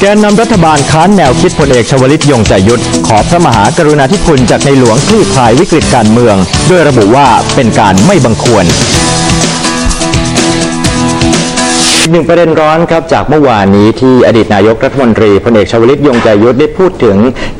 แกนนำรัฐบาลค้านแนวคิดพลเอกชวลิตยงใจยุทธขอพระมหากรุณาธิคุณจากในหลวงคลี่คลายวิกฤตการเมือง ด้วยระบุว่าเป็นการไม่บังควร หนึ่งประเด็นร้อนครับจากเมื่อวานนี้ที่อดีตนายกรัฐมนตรีพลเอกชวลิตยงใจยุทธได้พูดถึง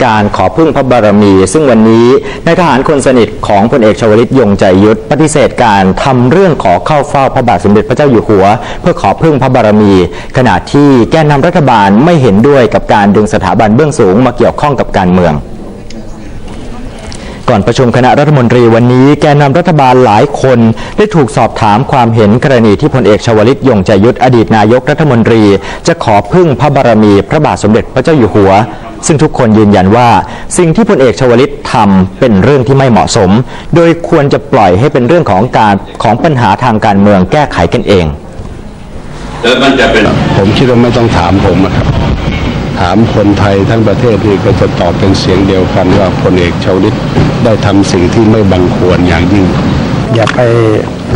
การขอพึ่งพระบารมี ซึ่งวันนี้นายทหารคนสนิทของพลเอกชวลิตยงใจยุทธปฏิเสธการทำเรื่องขอเข้าเฝ้าพระบาทสมเด็จพระเจ้าอยู่หัว เพื่อขอพึ่งพระบารมี ขณะที่แกนนำรัฐบาลไม่เห็นด้วยกับการดึงสถาบันเบื้องสูงมาเกี่ยวข้องกับการเมือง ก่อนประชุมคณะรัฐมนตรีวันนี้แกนนำรัฐบาลหลายคนได้ถูกสอบถามความเห็นกรณีที่พลเอกชวลิตยงใจยุทธอดีตนายกรัฐมนตรี จะขอพึ่งพระบารมีพระบาทสมเด็จพระเจ้าอยู่หัว ซึ่งทุกคนยืนยันว่า สิ่งที่พลเอกชวลิตทำเป็นเรื่องที่ไม่เหมาะสม โดยควรจะปล่อยให้เป็นเรื่องของการของปัญหาทางการเมืองแก้ไขกันเองแล้วมันจะเป็นผมคิดว่าไม่ต้องถามผมอะครับ ถามคนไทยทั้งประเทศที่ก็จะตอบเป็นเสียงเดียวกันว่าพลเอกชวลิตได้ทำสิ่งที่ไม่บังควรอย่างยิ่ง อย่าไป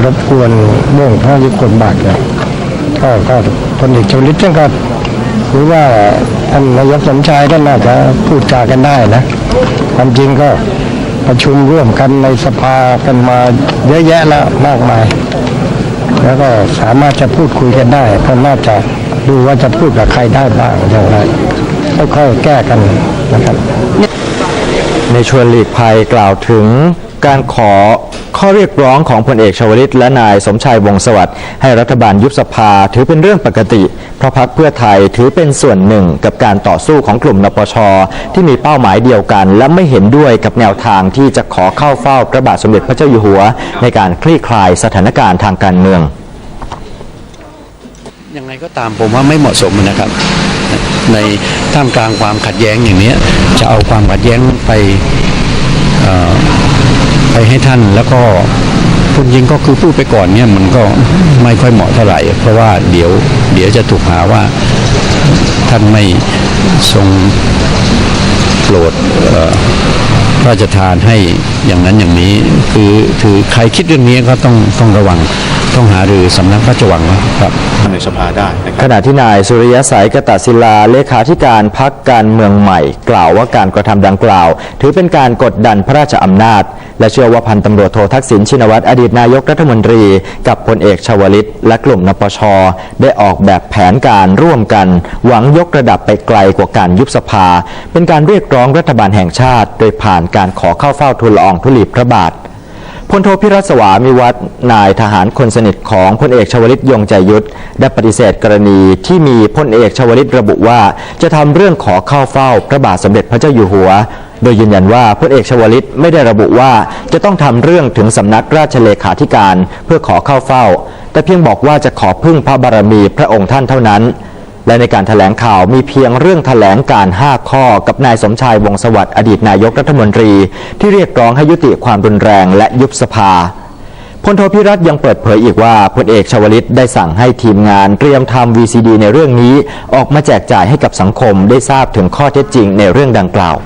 รบกวนเรื่องพระยุคลบาทเลยก็ก็พลเอกชวลิตท่านก็หรือว่าท่านนายกสมชายท่านน่าจะพูดจากันได้นะความจริงก็ประชุมร่วมกันในสภากันมาเยอะแยะแล้วมากมาย แล้วก็สามารถจะพูดคุยกันได้ก็น่าจะ ดูว่าจะพูดกับใครได้บ้างอย่างไรค่อยๆแก้กันนะครับ ในชวนหลีกภัยกล่าวถึงการขอข้อเรียกร้องของพลเอกชวลิตและนายสมชายวงสวัสดิ์ให้รัฐบาลยุบสภาถือเป็นเรื่องปกติ เพราะพักเพื่อไทยถือเป็นส่วนหนึ่งกับการต่อสู้ของกลุ่มนปช ที่มีเป้าหมายเดียวกัน และไม่เห็นด้วยกับแนวทางที่จะขอเข้าเฝ้าพระบาทสมเด็จพระเจ้าอยู่หัว ในการคลี่คลายสถานการณ์ทางการเมือง ยังไงก็ตามผมว่าไม่เหมาะสมนะครับ ในท่ามกลางความขัดแย้งอย่างนี้จะเอาความขัดแย้งไปไปให้ท่านแล้วก็พูดจริงก็คือพูดไปก่อนเนี่ยมันก็ไม่ค่อยเหมาะเท่าไหร่ เพราะว่าเดี๋ยวเดี๋ยวจะถูกหาว่าท่านไม่ทรงโปรดพระราชทานให้อย่างนั้นอย่างนี้ คือคือใครคิดเรื่องนี้ก็ต้องต้องระวัง ต้องหารือสำนักพระราชวังครับในสภาได้นะครับขณะที่นายสุริยสัยกตศิลาเลขาธิการพักการเมืองใหม่ กล่าวว่าการกระทำดังกล่าว ถือเป็นการกดดันพระราชอำนาจ และเชื่อว่าพันตำรวจโททักษิณชินวัตรอดีตนายกรัฐมนตรี กับพลเอกชวลิต และกลุ่มนปช ได้ออกแบบแผนการร่วมกัน หวังยกระดับไปไกลกว่าการยุบสภา เป็นการเรียกร้องรัฐบาลแห่งชาติ โดยผ่านการขอเข้าเฝ้าทูลละอองธุลีพระบาท พลโทพิรัสวามิวัฒน์นายทหารคนสนิทของพลเอกชวลิตยงใจยุทธได้ปฏิเสธกรณีที่มีพลเอกชวลิตระบุว่า จะทำเรื่องขอเข้าเฝ้าพระบาทสมเด็จพระเจ้าอยู่หัว โดยยืนยันว่าพลเอกชวลิตไม่ได้ระบุว่าจะต้องทำเรื่องถึงสำนักราชเลขาธิการเพื่อขอเข้าเฝ้า แต่เพียงบอกว่าจะขอพึ่งพระบารมีพระองค์ท่านเท่านั้น และในการถแถลงข่าวมีเพียงเรื่องถแถลงการ 5 ข้อ กับนายสมชายวงศสวัสดิ์อดีตนายกรัฐมนตรี ที่เรียกร้องให้ยุติความรุนแรงและยุบสภาพลโทพิรัตยังเปิดเผยอีกว่าพลเอกชวลิตได้สั่งให้ทีมงานเตรียมทำ VCD ในเรื่องนี้ ออกมาแจกจ่ายให้กับสังคมได้ทราบถึงข้อเท็จจริงในเรื่องดังกล่าว